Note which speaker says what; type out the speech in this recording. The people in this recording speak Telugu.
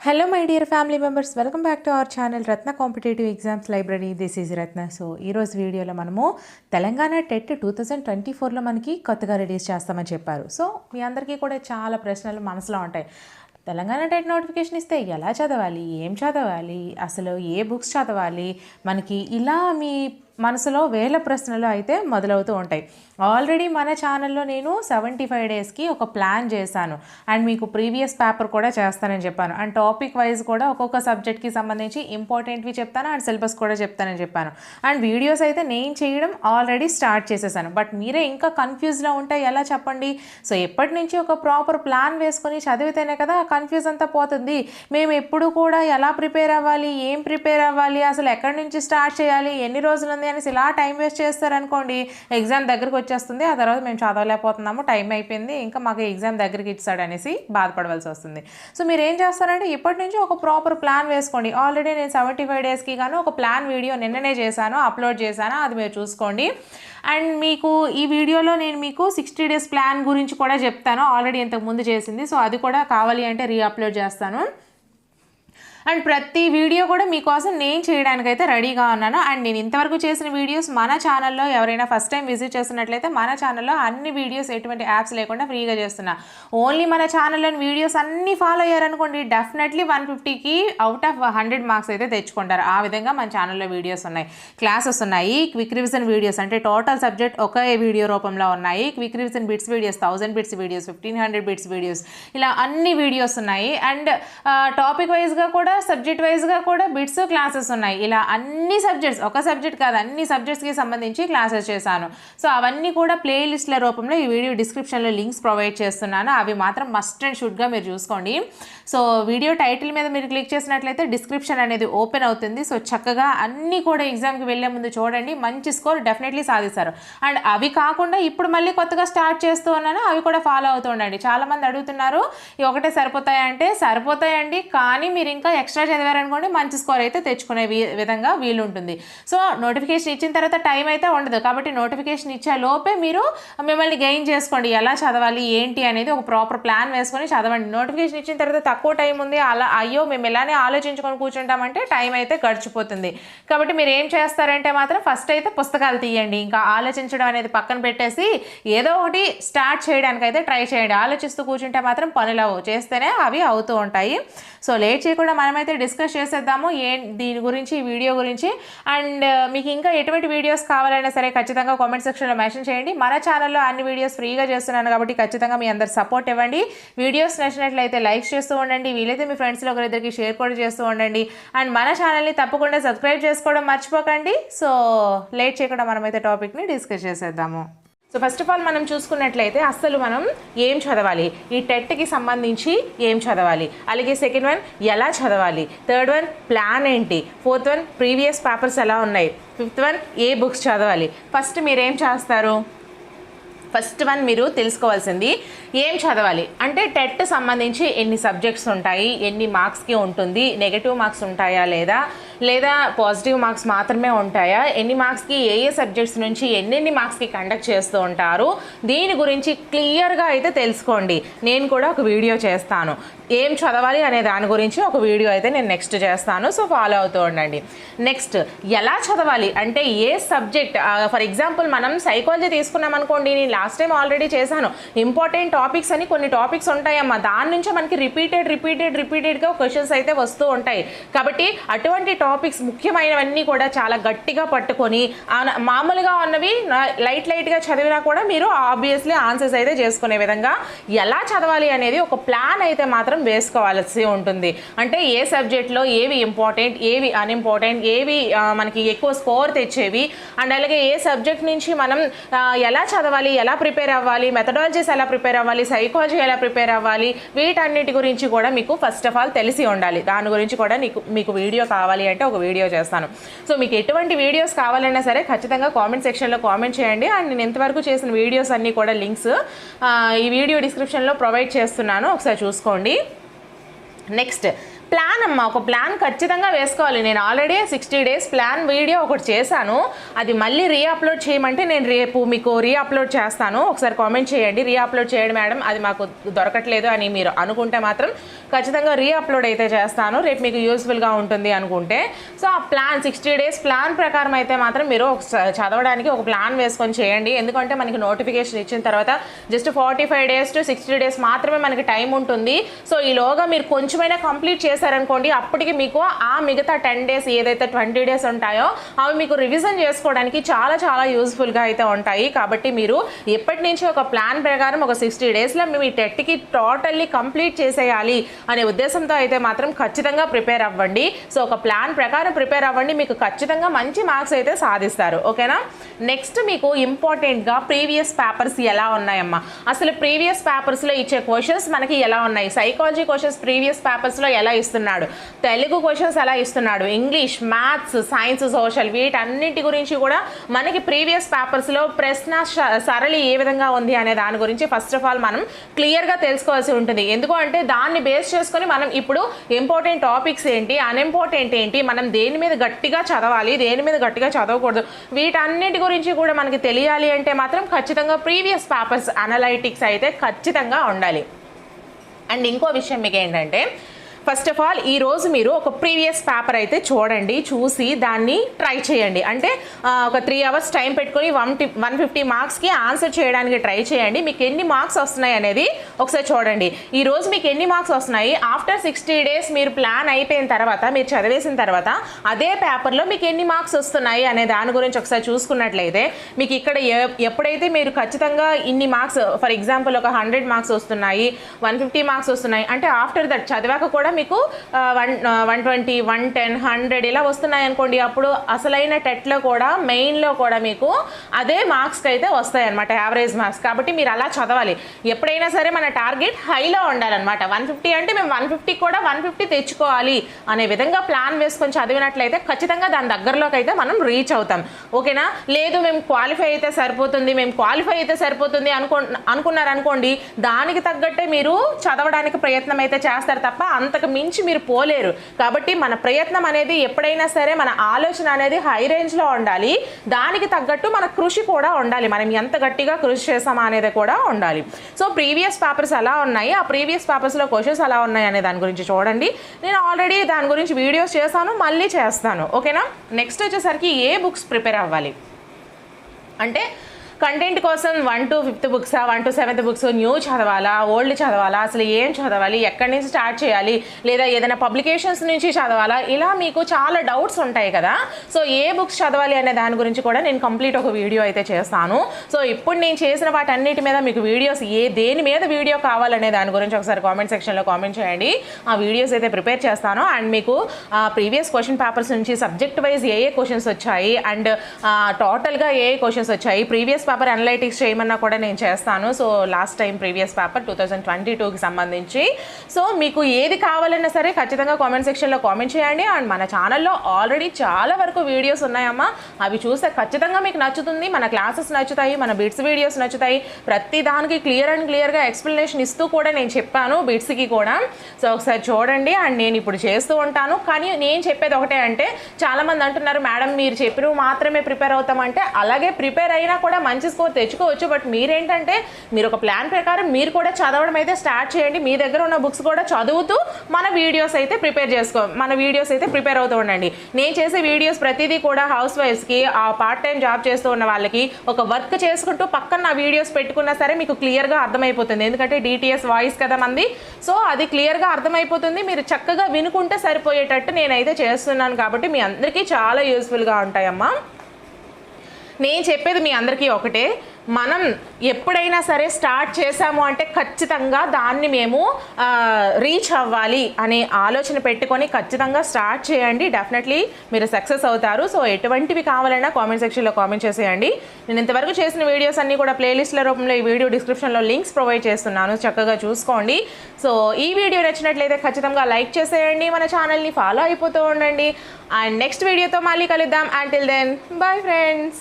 Speaker 1: Hello my dear family members welcome back to our channel Ratna competitive exams library this is Ratna so ఈరోజు వీడియోలో మనము Telangana TET two thousand twenty ఫోర్లో మనకి కొత్తగా రిలీజ్ చేస్తామని చెప్పారు. సో మీ అందరికీ కూడా చాలా ప్రశ్నలు మనసులో ఉంటాయి. తెలంగాణ టెట్ నోటిఫికేషన్ ఇస్తే ఎలా చదవాలి? ఏం చదవాలి? అసలు ఏ బుక్స్ చదవాలి? మనకి ఇలా మీ మనసులో వేల ప్రశ్నలు అయితే మొదలవుతూ ఉంటాయి. ఆల్రెడీ మన ఛానల్లో నేను సెవెంటీ ఫైవ్ డేస్కి ఒక ప్లాన్ చేశాను. అండ్ మీకు ప్రీవియస్ పేపర్ కూడా చేస్తానని చెప్పాను. అండ్ టాపిక్ వైజ్ కూడా ఒక్కొక్క సబ్జెక్ట్కి సంబంధించి ఇంపార్టెంట్వి చెప్తాను. అండ్ సిలబస్ కూడా చెప్తానని చెప్పాను. అండ్ వీడియోస్ అయితే నేను చేయడం ఆల్రెడీ స్టార్ట్ చేసేసాను. బట్ మీరే ఇంకా కన్ఫ్యూజ్లో ఉంటే ఎలా చెప్పండి? సో ఎప్పటి నుంచి ఒక ప్రాపర్ ప్లాన్ వేసుకొని చదివితేనే కదా కన్ఫ్యూజ్ అంతా పోతుంది. మేము ఎప్పుడు కూడా ఎలా ప్రిపేర్ అవ్వాలి? ఏం ప్రిపేర్ అవ్వాలి? అసలు ఎక్కడి నుంచి స్టార్ట్ చేయాలి? ఎన్ని రోజులు ఉంది అనేసి ఇలా టైం వేస్ట్ చేస్తారనుకోండి ఎగ్జామ్ దగ్గరకు వచ్చేస్తుంది. ఆ తర్వాత మేము చదవలేకపోతున్నాము. టైం అయిపోయింది. ఇంకా మాకు ఎగ్జామ్ దగ్గరికి ఇచ్చాడు అనేసి బాధపడవలసి వస్తుంది. సో మీరు ఏం చేస్తారంటే ఇప్పటి నుంచి ఒక ప్రాపర్ ప్లాన్ వేసుకోండి. ఆల్రెడీ నేను సెవెంటీ ఫైవ్ డేస్కి గాను ఒక ప్లాన్ వీడియో నిన్ననే చేశాను అప్లోడ్ చేశాను. అది మీరు చూసుకోండి. అండ్ మీకు ఈ వీడియోలో నేను మీకు సిక్స్టీ డేస్ ప్లాన్ గురించి కూడా చెప్తాను. ఆల్రెడీ ఇంతకు ముందు చేసింది. సో అది కూడా కావాలి అంటే రీఅప్లోడ్ చేస్తాను. అండ్ ప్రతి వీడియో కూడా మీకోసం నేను చేయడానికైతే రెడీగా ఉన్నాను. అండ్ నేను ఇంతవరకు చేసిన వీడియోస్ మన ఛానల్లో ఎవరైనా ఫస్ట్ టైం విజిట్ చేస్తున్నట్లయితే మన ఛానల్లో అన్ని వీడియోస్ ఎటువంటి యాప్స్ లేకుండా ఫ్రీగా చేస్తున్నా. ఓన్లీ మన ఛానల్లోని వీడియోస్ అన్నీ ఫాలో అయ్యారనుకోండి డెఫినెట్లీ వన్ ఫిఫ్టీకి అవుట్ ఆఫ్ హండ్రెడ్ మార్క్స్ అయితే తెచ్చుకుంటారు. ఆ విధంగా మన ఛానల్లో వీడియోస్ ఉన్నాయి. క్లాసెస్ ఉన్నాయి. క్విక్ రివిజన్ వీడియోస్ అంటే టోటల్ సబ్జెక్ట్ ఒకే వీడియో రూపంలో ఉన్నాయి. Quick revision bits videos thousand bits videos fifteen hundred bits videos ఇలా అన్ని వీడియోస్ ఉన్నాయి. అండ్ టాపిక్ వైజ్గా కూడా సబ్జెక్ట్ వైజ్గా కూడా బిట్స్ క్లాసెస్ ఉన్నాయి. ఇలా అన్ని సబ్జెక్ట్స్ ఒక సబ్జెక్ట్ కాదు అన్ని సబ్జెక్ట్స్కి సంబంధించి క్లాసెస్ చేశాను. సో అవన్నీ కూడా ప్లేలిస్ట్ల రూపంలో ఈ వీడియో డిస్క్రిప్షన్లో లింక్స్ ప్రొవైడ్ చేస్తున్నాను. అవి మాత్రం మస్ట్ అండ్ షుడ్గా మీరు చూసుకోండి. సో వీడియో టైటిల్ మీద మీరు క్లిక్ చేసినట్లయితే డిస్క్రిప్షన్ అనేది ఓపెన్ అవుతుంది. సో చక్కగా అన్నీ కూడా ఎగ్జామ్కి వెళ్ళే ముందు చూడండి. మంచి స్కోర్ డెఫినెట్లీ సాధిస్తారు. అండ్ అవి కాకుండా ఇప్పుడు మళ్ళీ కొత్తగా స్టార్ట్ చేస్తూ ఉన్నాను. అవి కూడా ఫాలో అవుతూ ఉండండి. చాలామంది అడుగుతున్నారు ఇవి ఒకటే సరిపోతాయంటే సరిపోతాయండి. కానీ మీరు ఇంకా ఎక్స్ట్రా చదివారనుకోండి మంచి స్కోర్ అయితే తెచ్చుకునే విధంగా వీలు ఉంటుంది సో నోటిఫికేషన్ ఇచ్చిన తర్వాత టైం అయితే ఉండదు. కాబట్టి నోటిఫికేషన్ ఇచ్చే లోపే మీరు మిమ్మల్ని గెయిన్ చేసుకోండి. ఎలా చదవాలి ఏంటి అనేది ఒక ప్రాపర్ ప్లాన్ వేసుకొని చదవండి. నోటిఫికేషన్ ఇచ్చిన తర్వాత తక్కువ టైం ఉంది. అలా అయ్యో మేము ఇలానే ఆలోచించుకొని కూర్చుంటామంటే టైం అయితే గడిచిపోతుంది. కాబట్టి మీరు ఏం చేస్తారంటే మాత్రం ఫస్ట్ అయితే పుస్తకాలు తీయండి. ఇంకా ఆలోచించడం అనేది పక్కన పెట్టేసి ఏదో ఒకటి స్టార్ట్ చేయడానికి అయితే ట్రై చేయండి. ఆలోచిస్తూ కూర్చుంటే మాత్రం పనులు అవ్వవు చేస్తేనే అవి అవుతూ ఉంటాయి. సో లేట్ చేయకుండా మనమైతే డిస్కస్ చేసేద్దాము ఏ దీని గురించి ఈ వీడియో గురించి. అండ్ మీకు ఇంకా ఎటువంటి వీడియోస్ కావాలైనా సరే ఖచ్చితంగా కామెంట్ సెక్షన్లో మెన్షన్ చేయండి. మన ఛానల్లో అన్ని వీడియోస్ ఫ్రీగా చేస్తున్నాను కాబట్టి ఖచ్చితంగా మీ అందరు సపోర్ట్ ఇవ్వండి. వీడియోస్ నచ్చినట్లయితే లైక్ చేస్తూ ఉండండి. వీలైతే మీ ఫ్రెండ్స్లో ఒకరిద్దరికి షేర్ కూడా చేస్తూ ఉండండి. అండ్ మన ఛానల్ని తప్పకుండా సబ్స్క్రైబ్ చేసుకోవడం మర్చిపోకండి. సో లేట్ చేయకుండా మనమైతే టాపిక్ని డిస్కస్ చేసేద్దాము. సో ఫస్ట్ ఆఫ్ ఆల్ మనం చూసుకున్నట్లయితే అస్సలు మనం ఏం చదవాలి? ఈ టెట్కి సంబంధించి ఏం చదవాలి? అలాగే సెకండ్ వన్ ఎలా చదవాలి? థర్డ్ వన్ ప్లాన్ ఏంటి? ఫోర్త్ వన్ ప్రీవియస్ పేపర్స్ ఎలా ఉన్నాయి? ఫిఫ్త్ వన్ ఏ బుక్స్ చదవాలి? ఫస్ట్ మీరేం చేస్తారు? ఫస్ట్ వన్ మీరు తెలుసుకోవాల్సింది ఏం చదవాలి? అంటే టెట్ సంబంధించి ఎన్ని సబ్జెక్ట్స్ ఉంటాయి? ఎన్ని మార్క్స్కి ఉంటుంది? నెగటివ్ మార్క్స్ ఉంటాయా లేదా? లేదా పాజిటివ్ మార్క్స్ మాత్రమే ఉంటాయా? ఎన్ని మార్క్స్కి ఏ ఏ సబ్జెక్ట్స్ నుంచి ఎన్నెన్ని మార్క్స్కి కండక్ట్ చేస్తూ ఉంటారు? దీని గురించి క్లియర్గా అయితే తెలుసుకోండి. నేను కూడా ఒక వీడియో చేస్తాను. ఏం చదవాలి అనే దాని గురించి ఒక వీడియో అయితే నేను నెక్స్ట్ చేస్తాను. సో ఫాలో అవుతూ ఉండండి. నెక్స్ట్ ఎలా చదవాలి? అంటే ఏ సబ్జెక్ట్? ఫర్ ఎగ్జాంపుల్ మనం సైకాలజీ తీసుకున్నాం అనుకోండి నేను లాస్ట్ టైం ఆల్రెడీ చేశాను. ఇంపార్టెంట్ టాపిక్స్ అని కొన్ని టాపిక్స్ ఉంటాయమ్మా. దాని నుంచి మనకి రిపీటెడ్ రిపీటెడ్ రిపీటెడ్గా క్వశ్చన్స్ అయితే వస్తూ ఉంటాయి. కాబట్టి అటువంటి టాపిక్స్ ముఖ్యమైనవన్నీ కూడా చాలా గట్టిగా పట్టుకొని మామూలుగా ఉన్నవి లైట్ లైట్గా చదివినా కూడా మీరు ఆబ్వియస్లీ ఆన్సర్స్ అయితే చేసుకునే విధంగా ఎలా చదవాలి అనేది ఒక ప్లాన్ అయితే మాత్రం వేసుకోవాల్సి ఉంటుంది. అంటే ఏ సబ్జెక్ట్లో ఏవి ఇంపార్టెంట్ ఏవి అన్ఇంపార్టెంట్ ఏవి మనకి ఎక్కువ స్కోర్ తెచ్చేవి అండ్ అలాగే ఏ సబ్జెక్ట్ నుంచి మనం ఎలా చదవాలి ఎలా ప్రిపేర్ అవ్వాలి మెథడాలజీస్ ఎలా ప్రిపేర్ అవ్వాలి సైకాలజీ ఎలా ప్రిపేర్ అవ్వాలి వీటన్నిటి గురించి కూడా మీకు ఫస్ట్ ఆఫ్ ఆల్ తెలిసి ఉండాలి. దాని గురించి కూడా నీకు మీకు వీడియో కావాలి అంటే ఒక వీడియో చేస్తాను. సో మీకు ఎటువంటి వీడియోస్ కావాలన్నా సరే ఖచ్చితంగా కామెంట్ సెక్షన్లో కామెంట్ చేయండి. అండ్ నేను ఎంతవరకు చేసిన వీడియోస్ అన్నీ కూడా లింక్స్ ఈ వీడియో డిస్క్రిప్షన్లో ప్రొవైడ్ చేస్తున్నాను. ఒకసారి చూసుకోండి. నెక్స్ట్ ప్లాన్ అమ్మా ఒక ప్లాన్ ఖచ్చితంగా వేసుకోవాలి. నేను already sixty days plan video ఒకటి చేశాను. అది మళ్ళీ రీ అప్లోడ్ చేయమంటే నేను రేపు మీకు రీ అప్లోడ్ చేస్తాను. ఒకసారి కామెంట్ చేయండి. రీ అప్లోడ్ చేయండి మేడం అది మాకు దొరకట్లేదు అని మీరు అనుకుంటే మాత్రం ఖచ్చితంగా రీ అప్లోడ్ అయితే చేస్తాను. రేపు మీకు యూస్ఫుల్గా ఉంటుంది అనుకుంటే. సో ఆ ప్లాన్ సిక్స్టీ డేస్ ప్లాన్ ప్రకారం అయితే మాత్రం మీరు ఒక చదవడానికి ఒక ప్లాన్ వేసుకొని చేయండి. ఎందుకంటే మనకి నోటిఫికేషన్ ఇచ్చిన తర్వాత just forty five days to sixty days మాత్రమే మనకి టైం ఉంటుంది. సో ఈలోగా మీరు కొంచెమైనా కంప్లీట్ చేసి చేశారనుకోండి అప్పటికి మీకు ఆ మిగతా టెన్ డేస్ ఏదైతే ట్వంటీ డేస్ ఉంటాయో అవి మీకు రివిజన్ చేసుకోవడానికి చాలా చాలా యూస్ఫుల్గా అయితే ఉంటాయి. కాబట్టి మీరు ఎప్పటి నుంచి ఒక ప్లాన్ ప్రకారం ఒక సిక్స్టీ డేస్లో మీ టెట్కి టోటల్లీ కంప్లీట్ చేసేయాలి అనే ఉద్దేశంతో అయితే మాత్రం ఖచ్చితంగా ప్రిపేర్ అవ్వండి. సో ఒక ప్లాన్ ప్రకారం ప్రిపేర్ అవ్వండి. మీకు ఖచ్చితంగా మంచి మార్క్స్ అయితే సాధిస్తారు. ఓకేనా? నెక్స్ట్ మీకు ఇంపార్టెంట్గా ప్రీవియస్ పేపర్స్ ఎలా ఉన్నాయమ్మా? అసలు ప్రీవియస్ పేపర్స్లో ఇచ్చే క్వశ్చన్స్ మనకి ఎలా ఉన్నాయి? సైకాలజీ క్వశ్చన్స్ ప్రీవియస్ పేపర్స్లో ఎలా ఇస్తున్నాడు. తెలుగు క్వశ్చన్స్ ఎలా ఇస్తున్నాడు? ఇంగ్లీష్ మ్యాథ్స్ సైన్స్ సోషల్ వీటన్నిటి గురించి కూడా మనకి ప్రీవియస్ పేపర్స్లో ప్రశ్న సరళి ఏ విధంగా ఉంది అనే దాని గురించి ఫస్ట్ ఆఫ్ ఆల్ మనం క్లియర్గా తెలుసుకోవాల్సి ఉంటుంది. ఎందుకు అంటే దాన్ని బేస్ చేసుకొని మనం ఇప్పుడు ఇంపార్టెంట్ టాపిక్స్ ఏంటి అన్ఇంపార్టెంట్ ఏంటి మనం దేని మీద గట్టిగా చదవాలి దేని మీద గట్టిగా చదవకూడదు వీటన్నిటి గురించి కూడా మనకి తెలియాలి అంటే మాత్రం ఖచ్చితంగా ప్రీవియస్ పేపర్స్ అనలైటిక్స్ అయితే ఖచ్చితంగా ఉండాలి. అండ్ ఇంకో విషయం మీకు ఏంటంటే ఫస్ట్ ఆఫ్ ఆల్ ఈ రోజు మీరు ఒక ప్రీవియస్ పేపర్ అయితే చూడండి చూసి దాన్ని ట్రై చేయండి. అంటే ఒక త్రీ అవర్స్ టైం పెట్టుకొని వన్ వన్ ఫిఫ్టీ మార్క్స్కి ఆన్సర్ చేయడానికి ట్రై చేయండి. మీకు ఎన్ని మార్క్స్ వస్తున్నాయి అనేది ఒకసారి చూడండి. ఈ రోజు మీకు ఎన్ని మార్క్స్ వస్తున్నాయి? ఆఫ్టర్ సిక్స్టీ డేస్ మీరు ప్లాన్ అయిపోయిన తర్వాత మీరు చదివేసిన తర్వాత అదే పేపర్లో మీకు ఎన్ని మార్క్స్ వస్తున్నాయి అనే దాని గురించి ఒకసారి చూసుకున్నట్లయితే మీకు ఇక్కడ ఎ- ఎప్పుడైతే మీరు ఖచ్చితంగా ఇన్ని మార్క్స్ ఫర్ ఎగ్జాంపుల్ ఒక హండ్రెడ్ మార్క్స్ వస్తున్నాయి వన్ ఫిఫ్టీ మార్క్స్ వస్తున్నాయి అంటే ఆఫ్టర్ దట్ చదివాక కూడా మీకు one one twenty one ten hundred ఇలా వస్తున్నాయి అనుకోండి. అప్పుడు అసలైన టెట్లో కూడా మెయిన్లో కూడా మీకు అదే మార్క్స్కి అయితే వస్తాయి అనమాట యావరేజ్ మార్క్స్. కాబట్టి మీరు అలా చదవాలి. ఎప్పుడైనా సరే మన టార్గెట్ హైలో ఉండాలన్నమాట. వన్ ఫిఫ్టీ అంటే మేము వన్ ఫిఫ్టీ కూడా వన్ ఫిఫ్టీ తెచ్చుకోవాలి అనే విధంగా ప్లాన్ వేసుకొని చదివినట్లయితే ఖచ్చితంగా దాని దగ్గరలోకి అయితే మనం రీచ్ అవుతాం. ఓకేనా? లేదు మేము క్వాలిఫై అయితే సరిపోతుంది మేము క్వాలిఫై అయితే సరిపోతుంది అనుకో అనుకున్నారు అనుకోండి దానికి తగ్గట్టే మీరు చదవడానికి ప్రయత్నం అయితే చేస్తారు తప్ప అంతకు మించి మీరు పోలేరు. కాబట్టి మన ప్రయత్నం అనేది ఎప్పుడైనా సరే మన ఆలోచన అనేది హై రేంజ్లో ఉండాలి. దానికి తగ్గట్టు మన కృషి కూడా ఉండాలి. మనం ఎంత గట్టిగా కృషి చేసామా అనేది కూడా ఉండాలి. సో ప్రీవియస్ పేపర్స్ ఎలా ఉన్నాయి? ఆ ప్రీవియస్ పేపర్స్లో క్వశ్చన్స్ ఎలా ఉన్నాయి అనే దాని గురించి చూడండి. నేను ఆల్రెడీ దాని గురించి వీడియోస్ చేశాను మళ్ళీ చేస్తాను. ఓకేనా నెక్స్ట్ వచ్చేసరికి ఏ బుక్స్ ప్రిపేర్ అవ్వాలి? అంటే కంటెంట్ కోసం one to fifth books one to seventh books new చదవాలా ఓల్డ్ చదవాలా అసలు ఏం చదవాలి ఎక్కడి నుంచి స్టార్ట్ చేయాలి లేదా ఏదైనా పబ్లికేషన్స్ నుంచి చదవాలా ఇలా మీకు చాలా డౌట్స్ ఉంటాయి కదా. సో ఏ బుక్స్ చదవాలి అనే దాని గురించి కూడా నేను కంప్లీట్ ఒక వీడియో అయితే చేస్తాను. సో ఇప్పుడు నేను చేసిన వాటన్నిటి మీద మీకు వీడియోస్ ఏ దేని మీద వీడియో కావాలనే దాని గురించి ఒకసారి కామెంట్ సెక్షన్లో కామెంట్ చేయండి. ఆ వీడియోస్ అయితే ప్రిపేర్ చేస్తాను. అండ్ మీకు ప్రీవియస్ క్వశ్చన్ పేపర్స్ నుంచి సబ్జెక్ట్ వైజ్ ఏ ఏ క్వశ్చన్స్ వచ్చాయి? అండ్ టోటల్గా ఏ ఏ క్వశ్చన్స్ వచ్చాయి? ప్రీవియస్ పేపర్ అనలైటిక్స్ చేయమన్నా కూడా నేను చేస్తాను. So last time previous paper two thousand twenty టూకి సంబంధించి. సో మీకు ఏది కావాలన్నా సరే ఖచ్చితంగా కామెంట్ సెక్షన్లో కామెంట్ చేయండి. అండ్ మన ఛానల్లో ఆల్రెడీ చాలా వరకు వీడియోస్ ఉన్నాయమ్మా. అవి చూస్తే ఖచ్చితంగా మీకు నచ్చుతుంది. మన క్లాసెస్ నచ్చుతాయి మన బిట్స్ వీడియోస్ నచ్చుతాయి. ప్రతి దానికి క్లియర్ అండ్ క్లియర్గా ఎక్స్ప్లెనేషన్ ఇస్తూ కూడా నేను చెప్పాను బిట్స్కి కూడా. సో ఒకసారి చూడండి. అండ్ నేను ఇప్పుడు చేస్తూ ఉంటాను. కానీ నేను చెప్పేది ఒకటే అంటే చాలామంది అంటున్నారు మేడం మీరు చెప్పినవి మాత్రమే ప్రిపేర్ అవుతామంటే అలాగే ప్రిపేర్ అయినా కూడా మంచి స్కోర్ తెచ్చుకోవచ్చు బట్ మీరేంటంటే మీరు ఒక ప్లాన్ ప్రకారం మీరు కూడా చదవడం అయితే స్టార్ట్ చేయండి. మీ దగ్గర ఉన్న బుక్స్ కూడా చదువుతూ మన వీడియోస్ అయితే ప్రిపేర్ చేసుకో మన వీడియోస్ అయితే ప్రిపేర్ అవుతూ ఉండండి. నేను చేసే వీడియోస్ ప్రతిదీ కూడా హౌస్ వైఫ్స్కి ఆ పార్ట్ టైం జాబ్ చేస్తూ ఉన్న వాళ్ళకి ఒక వర్క్ చేసుకుంటూ పక్కన నా వీడియోస్ పెట్టుకున్నా సరే మీకు క్లియర్గా అర్థమైపోతుంది. ఎందుకంటే డిటిఎస్ వాయిస్ కదా మంది. సో అది క్లియర్గా అర్థమైపోతుంది. మీరు చక్కగా వినుకుంటే సరిపోయేటట్టు నేనైతే చేస్తున్నాను. కాబట్టి మీ అందరికీ చాలా యూస్ఫుల్గా ఉంటాయమ్మా. నేను చెప్పేది మీ అందరికీ ఒకటే. మనం ఎప్పుడైనా సరే స్టార్ట్ చేసాము అంటే ఖచ్చితంగా దాన్ని మేము రీచ్ అవ్వాలి అనే ఆలోచన పెట్టుకొని ఖచ్చితంగా స్టార్ట్ చేయండి. డెఫినెట్లీ మీరు సక్సెస్ అవుతారు. సో ఎటువంటివి కావాలన్నా కామెంట్ సెక్షన్లో కామెంట్ చేసేయండి. నేను ఇంతవరకు చేసిన వీడియోస్ అన్నీ కూడా ప్లేలిస్ట్ల రూపంలో ఈ వీడియో డిస్క్రిప్షన్లో లింక్స్ ప్రొవైడ్ చేస్తున్నాను. చక్కగా చూసుకోండి. సో ఈ వీడియో నచ్చినట్లయితే ఖచ్చితంగా లైక్ చేసేయండి. మన ఛానల్ని ఫాలో అయిపోతూ ఉండండి. అండ్ నెక్స్ట్ వీడియోతో మళ్ళీ కలుద్దాం. Until then bye friends.